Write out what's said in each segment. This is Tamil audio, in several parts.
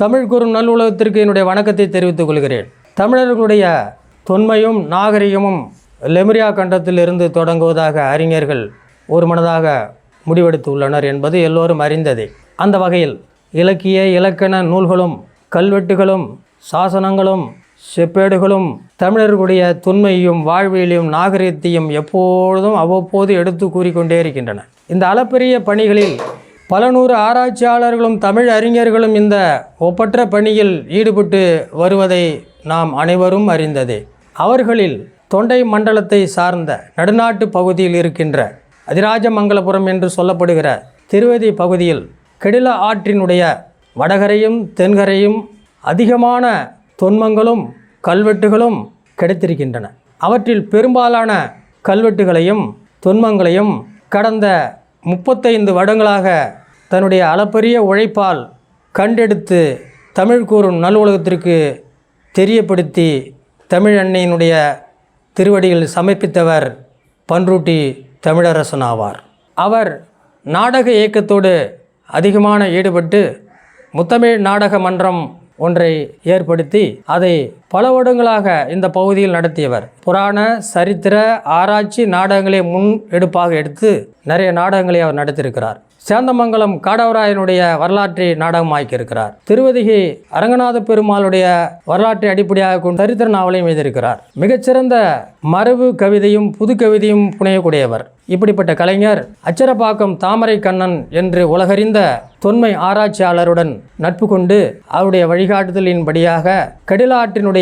தமிழ் கூறும் நல்லுலகத்திற்கு என்னுடைய வணக்கத்தை தெரிவித்துக் கொள்கிறேன். தமிழர்களுடைய தொன்மையும் நாகரிகமும் லெமரியா கண்டத்திலிருந்து தொடங்குவதாக அறிஞர்கள் ஒரு மனதாக முடிவெடுத்துள்ளனர் என்பது எல்லோரும் அறிந்ததே. அந்த வகையில் இலக்கிய இலக்கண நூல்களும் கல்வெட்டுகளும் சாசனங்களும் செப்பேடுகளும் தமிழர்களுடைய தொன்மையும் வாழ்வியலையும் நாகரிகத்தையும் எப்பொழுதும் அவ்வப்போது எடுத்து கூறிக்கொண்டே இருக்கின்றன. இந்த அளப்பெரிய பணிகளில் பல நூறு ஆராய்ச்சியாளர்களும் தமிழ் அறிஞர்களும் இந்த ஒப்பற்ற பணியில் ஈடுபட்டு வருவதை நாம் அனைவரும் அறிந்ததே. அவர்களில் தொண்டை மண்டலத்தை சார்ந்த நடுநாட்டு பகுதியில் இருக்கின்ற அதிராஜமங்கலபுரம் என்று சொல்லப்படுகிற திருவதி பகுதியில் கெடில ஆற்றினுடைய வடகரையும் தென்கரையும் அதிகமான தொன்மங்களும் கல்வெட்டுகளும் கிடைத்திருக்கின்றன. அவற்றில் பெரும்பாலான கல்வெட்டுகளையும் தொன்மங்களையும் கடந்த முப்பத்தைந்து வருடங்களாக தன்னுடைய அளப்பரிய உழைப்பால் கண்டெடுத்து தமிழ் கூறும் நல்வுலகத்திற்கு தெரியப்படுத்தி தமிழ் அன்னையினுடைய திருவடியில் சமர்ப்பித்தவர் பன்ருட்டி தமிழரசன் ஆவார் அவர் நாடக இயக்கத்தோடு அதிகமான ஈடுபட்டு முத்தமிழ் நாடக மன்றம் ஒன்றை ஏற்படுத்தி அதை பல வருடங்களாக இந்த பகுதியில் நடத்தியவர். புராண சரித்திர ஆராய்ச்சி நாடகங்களை முன் எடுப்பாக எடுத்து நிறைய நாடகங்களை அவர் நடத்தியிருக்கிறார். சேந்தமங்கலம் காடவராயனுடைய வரலாற்றை நாடகமாக்கியிருக்கிறார். திருவதிகை அரங்கநாத பெருமாளுடைய வரலாற்றை அடிப்படையாக கொண்டு சரித்திர நாவலையும் எழுதியிருக்கிறார். மிகச்சிறந்த மரபு கவிதையும் புது கவிதையும் புனையக்கூடியவர். இப்படிப்பட்ட கலைஞர் அச்சரப்பாக்கம் தாமரை கண்ணன் என்று உலகறிந்த தொன்மை ஆராய்ச்சியாளருடன் நட்பு கொண்டு அவருடைய வழிகாட்டுதலின்படியாக கடிலாற்றினுடைய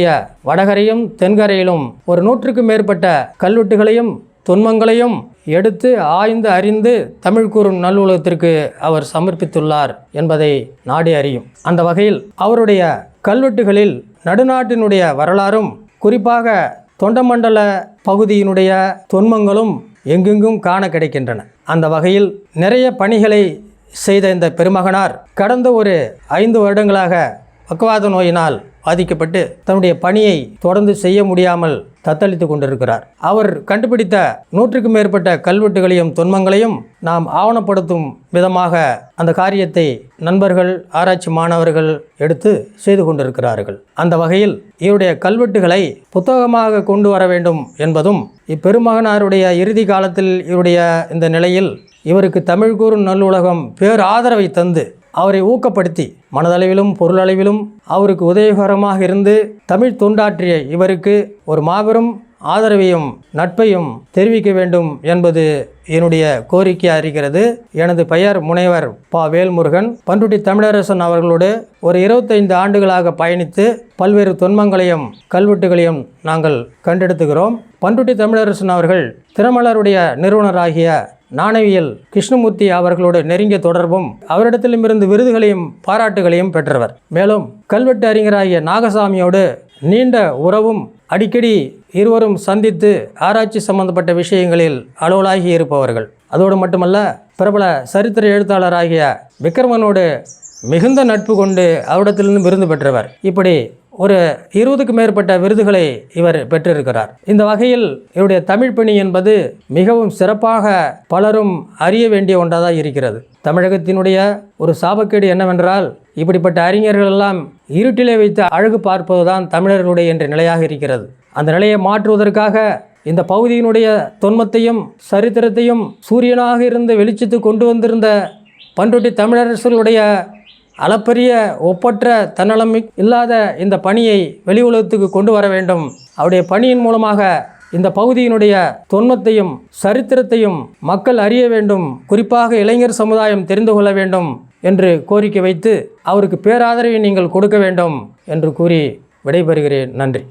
வடகரையும் தென்கரையிலும் ஒரு நூற்றுக்கும் மேற்பட்ட கல்வெட்டுகளையும் துன்பங்களையும் எடுத்து ஆய்ந்து அறிந்து தமிழ் கூறும் நல்லுலகத்திற்கு அவர் சமர்ப்பித்துள்ளார் என்பதை நாடி அறியும். அந்த வகையில் அவருடைய கல்வெட்டுகளில் நடுநாட்டினுடைய வரலாறும் குறிப்பாக தொண்டமண்டல பகுதியினுடைய தொன்மங்களும் எங்கெங்கும் காண கிடைக்கின்றன. அந்த வகையில் நிறைய பணிகளை செய்த இந்த பெருமகனார் கடந்த ஒரு ஐந்து வருடங்களாக பக்கவாத நோயினால் பாதிக்கப்பட்டு தன்னுடைய பணியை தொடர்ந்து செய்ய முடியாமல் தத்தளித்து கொண்டிருக்கிறார். அவர் கண்டுபிடித்த நூற்றுக்கும் மேற்பட்ட கல்வெட்டுகளையும் தொன்மங்களையும் நாம் ஆவணப்படுத்தும் விதமாக அந்த காரியத்தை நண்பர்கள் ஆராய்ச்சி மாணவர்கள் எடுத்து செய்து கொண்டிருக்கிறார்கள். அந்த வகையில் இவருடைய கல்வெட்டுகளை புத்தகமாக கொண்டு வர வேண்டும் என்பதும் இப்பெருமகனாருடைய இறுதி காலத்தில் இவருடைய இந்த நிலையில் இவருக்கு தமிழ் கூறும் நல்லுலகம் பேர் ஆதரவை தந்து அவரை ஊக்கப்படுத்தி மனதளவிலும் பொருளளவிலும் அவருக்கு உதவிகரமாக இருந்து தமிழ் தொண்டாற்றிய இவருக்கு ஒரு மாபெரும் ஆதரவையும் நட்பையும் தெரிவிக்க வேண்டும் என்பது என்னுடைய கோரிக்கையாக இருக்கிறது. எனது பெயர் முனைவர் பா. வேல்முருகன். பண்ருட்டி தமிழரசன் அவர்களோடு ஒரு இருபத்தைந்து ஆண்டுகளாக பயணித்து பல்வேறு தொன்மங்களையும் கல்வெட்டுகளையும் நாங்கள் கண்டெடுத்துகிறோம். பண்ருட்டி தமிழரசன் அவர்கள் திருமலருடைய நிறுவனராகிய நாணயவியல் கிருஷ்ணமூர்த்தி அவர்களோட நெருங்கிய தொடர்பும் அவரிடத்திலுமிருந்து விருதுகளையும் பாராட்டுகளையும் பெற்றவர். மேலும் கல்வெட்டு அறிஞராகிய நாகசாமியோடு நீண்ட உறவும் அடிக்கடி இருவரும் சந்தித்து ஆராய்ச்சி சம்பந்தப்பட்ட விஷயங்களில் அலுவலாகி இருப்பவர்கள். அதோடு மட்டுமல்ல பிரபல சரித்திர எழுத்தாளராகிய விக்ரமனோடு மிகுந்த நட்பு கொண்டு அவரிடத்திலிருந்து விருது பெற்றவர். இப்படி ஒரு இருபதுக்கும் மேற்பட்ட விருதுகளை இவர் பெற்றிருக்கிறார். இந்த வகையில் இவருடைய தமிழ் பணி என்பது மிகவும் சிறப்பாக பலரும் அறிய வேண்டிய ஒன்றாக இருக்கிறது. தமிழகத்தினுடைய ஒரு சாபக்கேடு என்னவென்றால் இப்படிப்பட்ட அறிஞர்கள் எல்லாம் இருட்டிலே வைத்து அழகு பார்ப்பதுதான் தமிழர்களுடைய என்ற நிலையாக இருக்கிறது. அந்த நிலையை மாற்றுவதற்காக இந்த பகுதியினுடைய தொன்மத்தையும் சரித்திரத்தையும் சூரியனாக இருந்து வெளிச்சத்து கொண்டு வந்திருந்த பண்ருட்டி தமிழரசர்களுடைய அளப்பரிய ஒப்பற்ற தன்னலம் இல்லாத இந்த பணியை வெளி உலகத்துக்கு கொண்டு வர வேண்டும். அவருடைய பணியின் மூலமாக இந்த பகுதியினுடைய தொன்மத்தையும் சரித்திரத்தையும் மக்கள் அறிய வேண்டும். குறிப்பாக இளைஞர் சமுதாயம் தெரிந்து கொள்ள வேண்டும் என்று கோரிக்கை வைத்து அவருக்கு பேராதரவை நீங்கள் கொடுக்க வேண்டும் என்று கூறி விடைபெறுகிறேன். நன்றி.